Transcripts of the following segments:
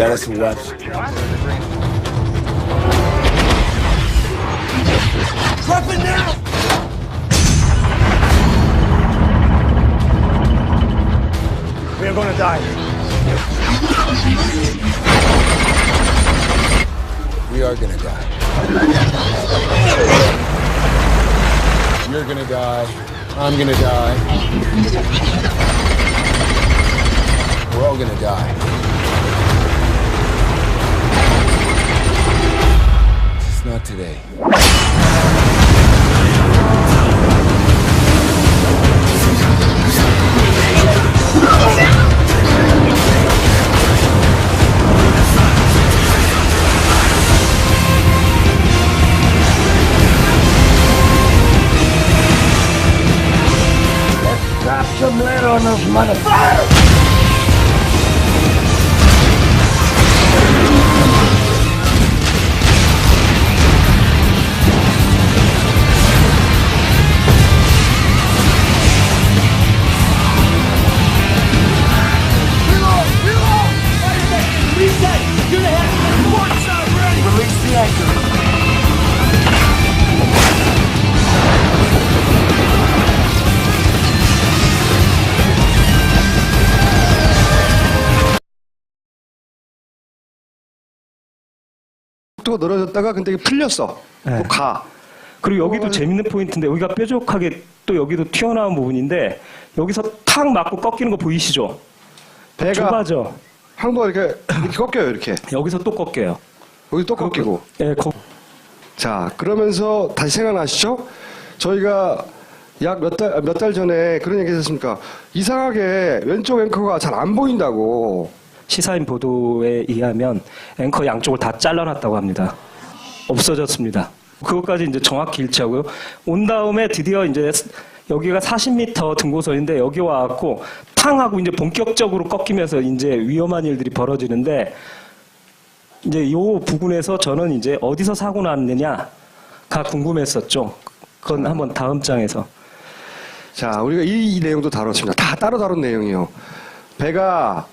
Dennis and Webster. Drop it now! We're gonna die. We are gonna die. You're gonna die. I'm gonna die. We're all gonna die. It's not today. Drop some lead on those motherfuckers! 속도가 늘어졌다가 근데 이게 풀렸어. 네. 뭐 가. 그리고 여기도 어, 재밌는 포인트인데 여기가 뾰족하게 또 여기도 튀어나온 부분인데 여기서 탁 맞고 꺾이는 거 보이시죠? 배가 좁아져. 항도가 이렇게 이렇게 꺾여요 이렇게. 여기서 또 꺾여요. 여기 또 꺾이고. 예, 거, 자 그러면서 다시 생각나시죠? 저희가 약 몇 달 몇 달 전에 그런 얘기 했었습니까? 이상하게 왼쪽 앵커가 잘 안 보인다고. 시사인 보도에 의하면 앵커 양쪽을 다 잘라놨다고 합니다. 없어졌습니다. 그것까지 이제 정확히 일치하고요. 온 다음에 드디어 이제 여기가 40m 등고선인데 여기 와갖고 탕 하고 이제 본격적으로 꺾이면서 이제 위험한 일들이 벌어지는데 이제 요 부분에서 저는 이제 어디서 사고 났느냐가 궁금했었죠. 그건 한번 다음 장에서. 자 우리가 이, 이 내용도 다뤘습니다. 다 따로 다룬 내용이에요. 배가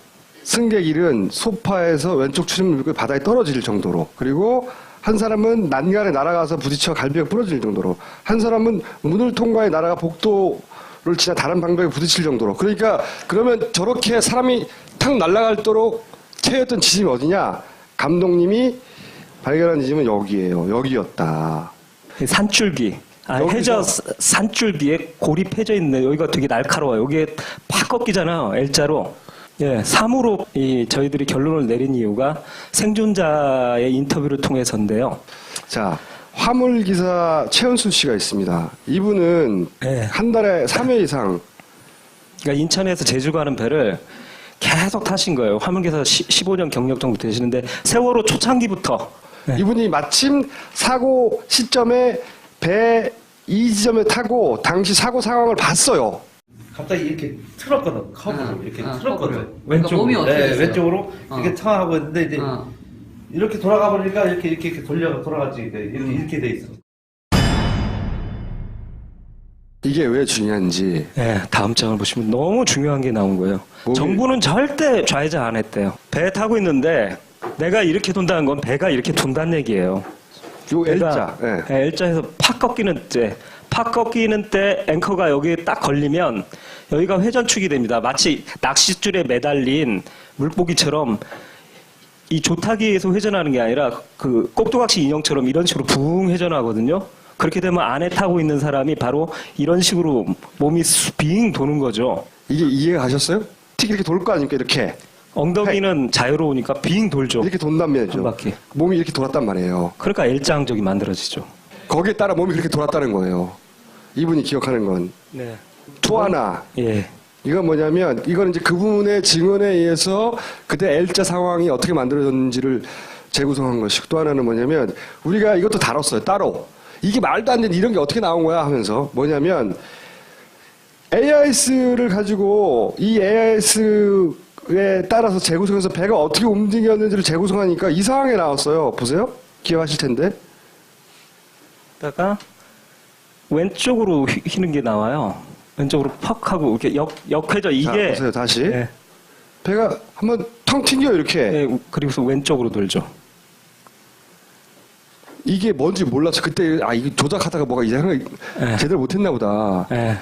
승객 일은 소파에서 왼쪽 출입문 바닥에 떨어질 정도로 그리고 한 사람은 난간에 날아가서 부딪혀 갈비가 부러질 정도로 한 사람은 문을 통과해 날아가 복도를 지나 다른 방벽에 부딪힐 정도로 그러니까 그러면 저렇게 사람이 탁 날아갈도록 채였던 지점이 어디냐 감독님이 발견한 지점은 여기예요 여기였다 산줄기. 아, 해저 사- 산줄기에 고립해져 있는 여기가 되게 날카로워요. 여기에 팍 꺾이잖아요. L자로. 예, 3으로 이 저희들이 결론을 내린 이유가 생존자의 인터뷰를 통해서인데요. 자, 화물 기사 최은수 씨가 있습니다. 이분은 네. 한 달에 3회 이상 그러니까 인천에서 제주 가는 배를 계속 타신 거예요. 화물 기사 15년 경력 정도 되시는데 세월호 초창기부터 네. 이분이 마침 사고 시점에 배 이 지점에 타고 당시 사고 상황을 봤어요. 갑자기 이렇게 틀었거든 커브로 아, 이렇게 아, 틀었거든 커브를. 그러니까 몸이 어떻게 네, 됐어요? 왼쪽으로 어. 이렇게 탕하고 있는데 이제 어. 이렇게 돌아가 버리니까 이렇게 이렇게, 이렇게 돌려 돌아가지 이렇게, 이렇게 돼 있어 이게 왜 중요한지 네, 다음 장을 보시면 너무 중요한 게 나온 거예요. 몸이- 정부는 절대 좌회전 안 했대요. 배 타고 있는데 내가 이렇게 돈다는 건 배가 이렇게 돈다는 얘기예요. 요 L자. 예. 예, L자에서 팍 꺾이는 때, 팍 꺾이는 때 앵커가 여기에 딱 걸리면 여기가 회전축이 됩니다. 마치 낚싯줄에 매달린 물고기처럼 이 조타기에서 회전하는 게 아니라 그 꼭두각시 인형처럼 이런 식으로 붕 회전하거든요. 그렇게 되면 안에 타고 있는 사람이 바로 이런 식으로 몸이 수- 빙 도는 거죠. 이게 이해가 가셨어요? 틱 이렇게 돌 거 아닙니까? 이렇게. 엉덩이는 자유로우니까 빙 돌죠. 이렇게 돈단 말이죠. 한 바퀴. 몸이 이렇게 돌았단 말이에요. 그러니까 L자항적이 만들어지죠. 거기에 따라 몸이 그렇게 돌았다는 거예요. 이분이 기억하는 건. 네. 또 하나. 예. 이건 뭐냐면 이건 이제 그분의 증언에 의해서 그때 L자 상황이 어떻게 만들어졌는지를 재구성한 것이고 또 하나는 뭐냐면 우리가 이것도 다뤘어요 따로 이게 말도 안 되는 이런 게 어떻게 나온 거야 하면서 뭐냐면 AIS를 가지고 이 AIS에 따라서 재구성해서 배가 어떻게 움직였는지를 재구성하니까 이 상황에 나왔어요 보세요 기억하실 텐데 다가 왼쪽으로 휘- 휘는 게 나와요. 왼쪽으로 퍽 하고 이렇게 역 역회전 자 이게 보세요 다시 예. 배가 한번 텅 튕겨 이렇게. 예, 그리고서 왼쪽으로 돌죠. 이게 뭔지 몰랐어. 그때 아 이거 조작하다가 뭐가 이상하게 네. 제대로 못했나 보다. 예.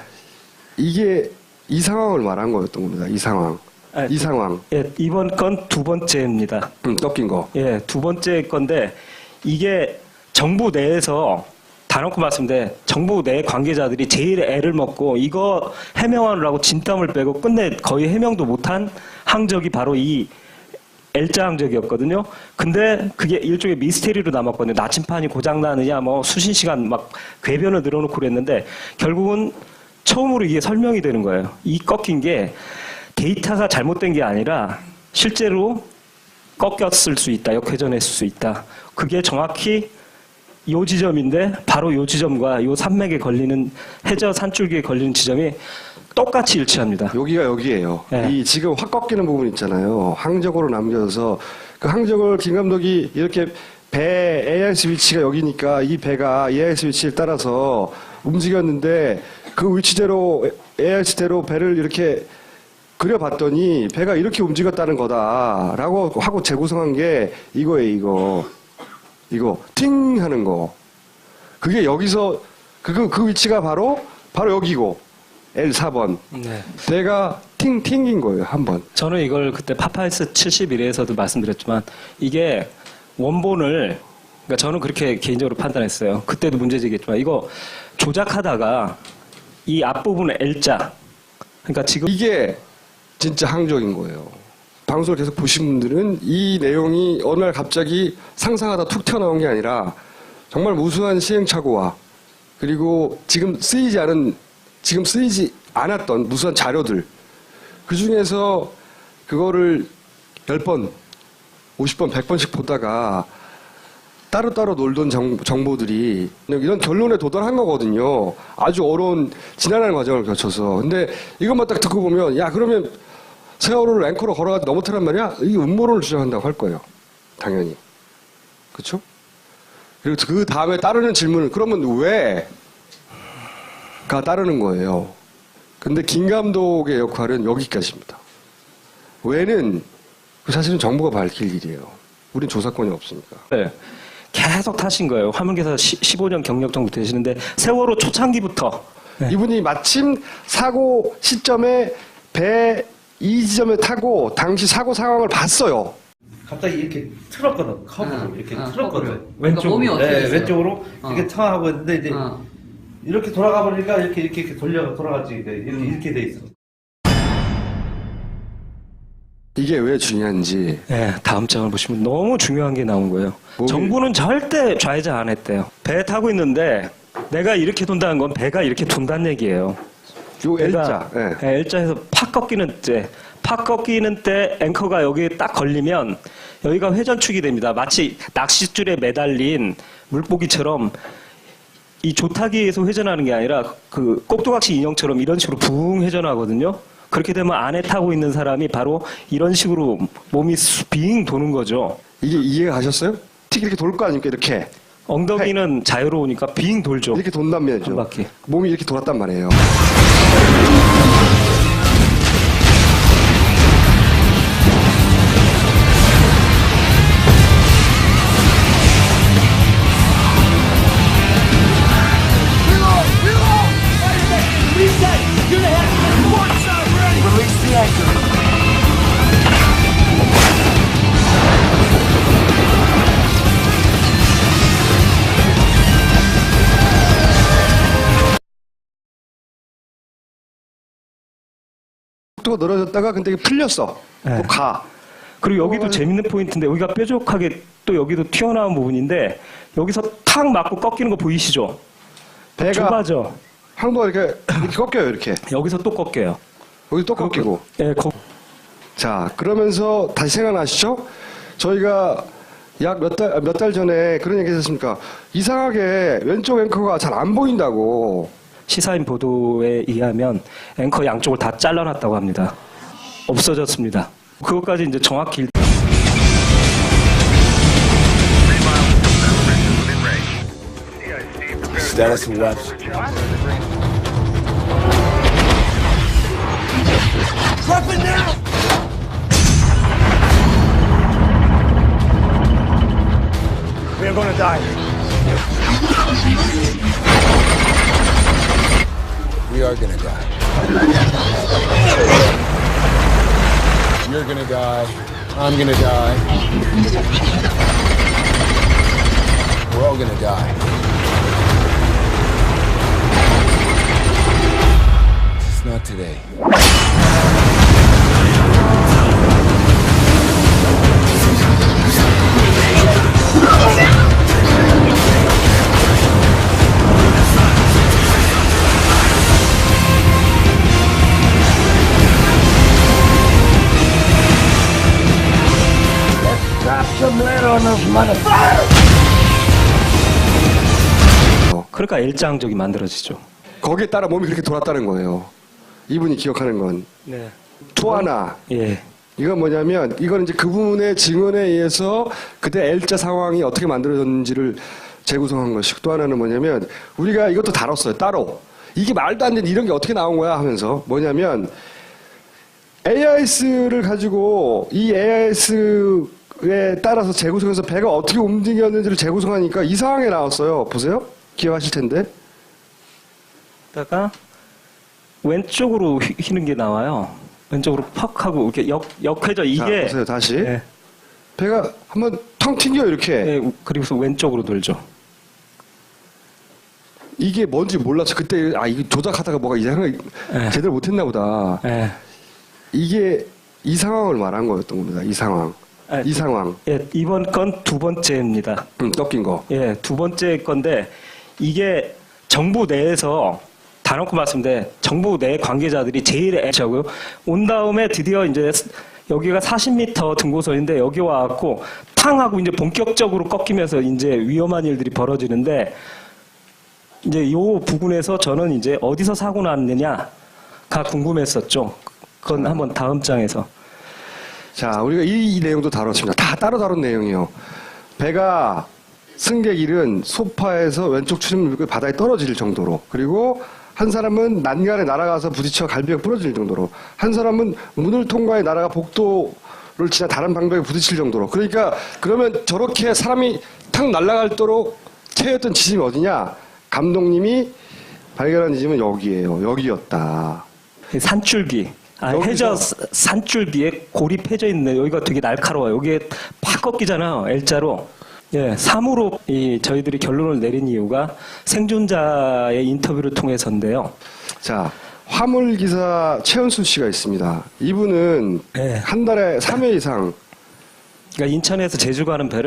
이게 이 상황을 말한 거였던 겁니다. 이 상황. 네. 이 상황. 예, 이번 건 두 번째입니다. 음, 꺾인 거. 예, 두 번째 건데 이게 정부 내에서 다놓고 말씀인데 정부 내 관계자들이 제일 애를 먹고 이거 해명하느라고 진땀을 빼고 끝내 거의 해명도 못한 항적이 바로 이 L자 항적이었거든요. 근데 그게 일종의 미스테리로 남았거든요. 나침판이 고장 나느냐, 뭐 수신 시간 막 궤변을 늘어놓고 그랬는데 결국은 처음으로 이게 설명이 되는 거예요. 이 꺾인 게 데이터가 잘못된 게 아니라 실제로 꺾였을 수 있다, 역회전했을 수 있다. 그게 정확히 요 지점인데 바로 요 지점과 요 산맥에 걸리는 해저 산줄기에 걸리는 지점이 똑같이 일치합니다. 여기가 여기예요. 네. 이 지금 확 꺾이는 부분 있잖아요. 항적으로 남겨서 그 항적을 김 감독이 이렇게 배 AIS 위치가 여기니까 이 배가 AIS 위치를 따라서 움직였는데 그 위치대로 AIS대로 배를 이렇게 그려봤더니 배가 이렇게 움직였다는 거다라고 하고 재구성한 게 이거예요, 이거. 이거 팅 하는 거. 그게 여기서 그, 그 위치가 바로 바로 여기고 L4번. 네. 배가 팅 튕긴 거예요 한 번. 저는 이걸 그때 파파이스 71에서도 말씀드렸지만 이게 원본을 그러니까 저는 그렇게 개인적으로 판단했어요. 그때도 문제지겠지만 이거 조작하다가 이 앞부분 L자 그러니까 지금 이게 진짜 항적인 거예요. 방송을 계속 보신 분들은 이 내용이 어느 날 갑자기 상상하다 툭 튀어나온 게 아니라 정말 무수한 시행착오와 그리고 지금 쓰이지 않은 지금 쓰이지 않았던 무수한 자료들 그 중에서 그거를 10번, 50번, 100번씩 보다가 따로따로 놀던 정, 정보들이 이런 결론에 도달한 거거든요. 아주 어려운 지난한 과정을 거쳐서. 근데 이것만 딱 듣고 보면 야 그러면 세월호를 앵커로 걸어가지고 넘어뜨란 말이야? 이 음모론을 주장한다고 할 거예요. 당연히. 그렇죠? 그리고 그 다음에 따르는 질문은 그러면 왜? 가 따르는 거예요. 근데 김 감독의 역할은 여기까지입니다. 왜는 사실은 정부가 밝힐 일이에요. 우린 조사권이 없으니까. 네. 계속 타신 거예요. 화물기사 15년 경력 정도 되시는데 세월호 초창기부터 네. 이분이 마침 사고 시점에 배 이 지점에 타고 당시 사고 상황을 봤어요. 갑자기 이렇게 틀었거든. 컵으로 어, 이렇게 어, 틀었거든. 거꾸로. 그러니까 몸이 어떻게 네, 됐어요? 왼쪽으로 어. 이렇게 탕하고 있는데 이제 어. 이렇게 돌아가 보니까 이렇게 이렇게, 이렇게 돌려 돌아가지 이렇게 이렇게 돼 있어. 이게 왜 중요한지 네, 다음 장을 보시면 너무 중요한 게 나온 거예요. 뭐게? 정부는 절대 좌회전 안 했대요. 배 타고 있는데 내가 이렇게 돈다는 건 배가 이렇게 돈다는 얘기예요. 요 L자 예. 예, L자에서 팍 꺾이는 때, 팍 꺾이는 때 앵커가 여기에 딱 걸리면 여기가 회전축이 됩니다. 마치 낚싯줄에 매달린 물고기처럼 이 조타기에서 회전하는 게 아니라 그 꼭두각시 인형처럼 이런 식으로 붕 회전하거든요. 그렇게 되면 안에 타고 있는 사람이 바로 이런 식으로 몸이 수- 빙 도는 거죠. 이게 이해가 가셨어요? 틱 이렇게 돌 거 아닙니까 이렇게 엉덩이는 자유로우니까 빙 돌죠. 이렇게 돈단 말이죠. 한 바퀴. 몸이 이렇게 돌았단 말이에요. Thank you. 속도가 늘어졌다가 근데 풀렸어. 네. 또 가. 그리고 여기도 어, 재밌는 포인트인데 여기가 뾰족하게 또 여기도 튀어나온 부분인데 여기서 탁 맞고 꺾이는 거 보이시죠? 배가 좁아져. 항도가 이렇게 이렇게 꺾여요 이렇게. 여기서 또 꺾여요. 여기 또 꺾이고. 예, 거- 자, 그러면서 다시 생각나시죠? 저희가 약 몇 달, 몇 달 전에 그런 얘기 했었습니까? 이상하게 왼쪽 앵커가 잘 안 보인다고. 시사인 보도에 의하면 앵커 양쪽을 다 잘라놨다고 합니다. 없어졌습니다. 그것까지 이제 정확히 We are gonna die. You're gonna die. I'm gonna die. We're all gonna die. Just not today. Let's 그러니까 L자항적이 만들어지죠. 거기에 따라 몸이 그렇게 돌았다는 거예요. 이분이 기억하는 건. 네. 또 하나. 예. 이건 뭐냐면 이건 이제 그분의 증언에 의해서 그때 L자 상황이 어떻게 만들어졌는지를 재구성한 것이고 또 하나는 뭐냐면 우리가 이것도 다뤘어요 따로 이게 말도 안 되는 이런 게 어떻게 나온 거야 하면서 뭐냐면 AIS를 가지고 이 AIS에 따라서 재구성해서 배가 어떻게 움직였는지를 재구성하니까 이 상황에 나왔어요 보세요 기억하실 텐데 다가 왼쪽으로 휘- 휘는 게 나와요. 왼쪽으로 퍽 하고 이렇게 역 역회죠. 자 이게 보세요 다시 예. 배가 한번 텅 튕겨 이렇게 예, 그리고서 왼쪽으로 돌죠. 이게 뭔지 몰라서 그때 아 이거 조작하다가 뭐가 이상하게 네. 제대로 못했나 보다. 예. 이게 이 상황을 말한 거였던 겁니다. 이 상황, 아, 이 상황, 예, 이번 건 두 번째입니다. 음, 떡긴 거. 예, 두 번째 건데 이게 정부 내에서 단언코 말씀인데 정부 내 관계자들이 제일 애처고요. 온 다음에 드디어 이제 여기가 40m 등고선인데 여기 와갖고 탕 하고 이제 본격적으로 꺾이면서 이제 위험한 일들이 벌어지는데 이제 요 부분에서 저는 이제 어디서 사고 났느냐가 궁금했었죠. 그건 한번 다음 장에서. 자, 우리가 이, 이 내용도 다뤘습니다. 다 따로 다룬 내용이에요. 배가 승객 일은 소파에서 왼쪽 밀고 바다에 떨어질 정도로 그리고 한 사람은 난간에 날아가서 부딪혀 갈비가 부러질 정도로 한 사람은 문을 통과해 날아가 복도를 지나 다른 방벽에 부딪힐 정도로 그러니까 그러면 저렇게 사람이 탁 날아갈도록 채였던 지점이 어디냐 감독님이 발견한 지점은 여기예요 여기였다 산줄기. 아, 해저 사- 산줄기에 패져 있는데 여기가 되게 날카로워요. 여기에 팍 꺾이잖아요. L자로. 예, 3으로 이 저희들이 결론을 내린 이유가 생존자의 인터뷰를 통해서인데요. 자, 화물 기사 최은순 씨가 있습니다. 이분은 네. 한 달에 3회 이상 그러니까 인천에서 제주 가는 배를